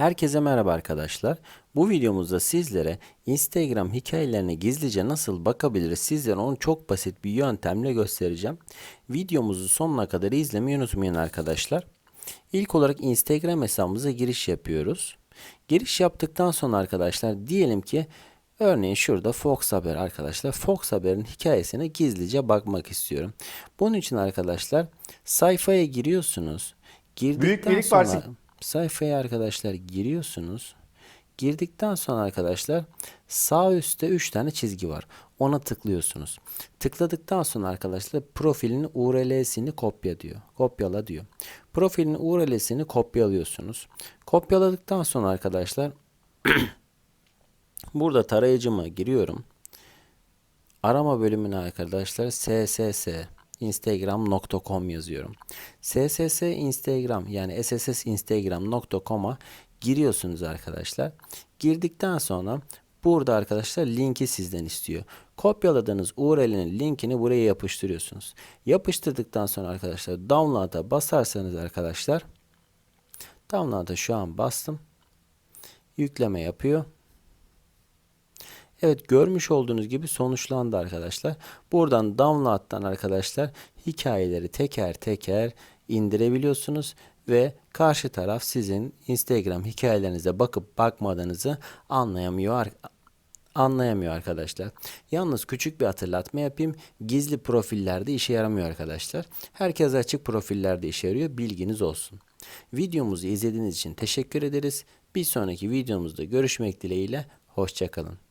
Herkese merhaba arkadaşlar. Bu videomuzda sizlere Instagram hikayelerine gizlice nasıl bakabiliriz sizlere onu çok basit bir yöntemle göstereceğim. Videomuzu sonuna kadar izlemeyi unutmayın arkadaşlar. İlk olarak Instagram hesabımıza giriş yapıyoruz. Giriş yaptıktan sonra arkadaşlar diyelim ki örneğin şurada Fox Haber arkadaşlar. Fox Haber'in hikayesine gizlice bakmak istiyorum. Bunun için arkadaşlar sayfaya giriyorsunuz. Girdikten Büyük Birlik sonra Partisi. Sayfaya arkadaşlar giriyorsunuz. Girdikten sonra arkadaşlar sağ üstte 3 tane çizgi var. Ona tıklıyorsunuz. Tıkladıktan sonra arkadaşlar profilin URL'sini kopya diyor. Kopyala diyor. Profilin URL'sini kopyalıyorsunuz. Kopyaladıktan sonra arkadaşlar burada tarayıcıma giriyorum. Arama bölümüne arkadaşlar sss instagram.com yazıyorum. sss instagram yani sss instagram.com'a giriyorsunuz arkadaşlar. Girdikten sonra burada arkadaşlar linki sizden istiyor. Kopyaladığınız URL'nin linkini buraya yapıştırıyorsunuz. Yapıştırdıktan sonra arkadaşlar download'a basarsanız arkadaşlar download'a şu an bastım. Yükleme yapıyor. Evet görmüş olduğunuz gibi sonuçlandı arkadaşlar. Buradan download'dan arkadaşlar hikayeleri teker teker indirebiliyorsunuz ve karşı taraf sizin Instagram hikayelerinize bakıp bakmadığınızı anlayamıyor anlayamıyor arkadaşlar. Yalnız küçük bir hatırlatma yapayım. Gizli profillerde işe yaramıyor arkadaşlar. Herkes açık profillerde işe yarıyor. Bilginiz olsun. Videomuzu izlediğiniz için teşekkür ederiz. Bir sonraki videomuzda görüşmek dileğiyle. Hoşçakalın.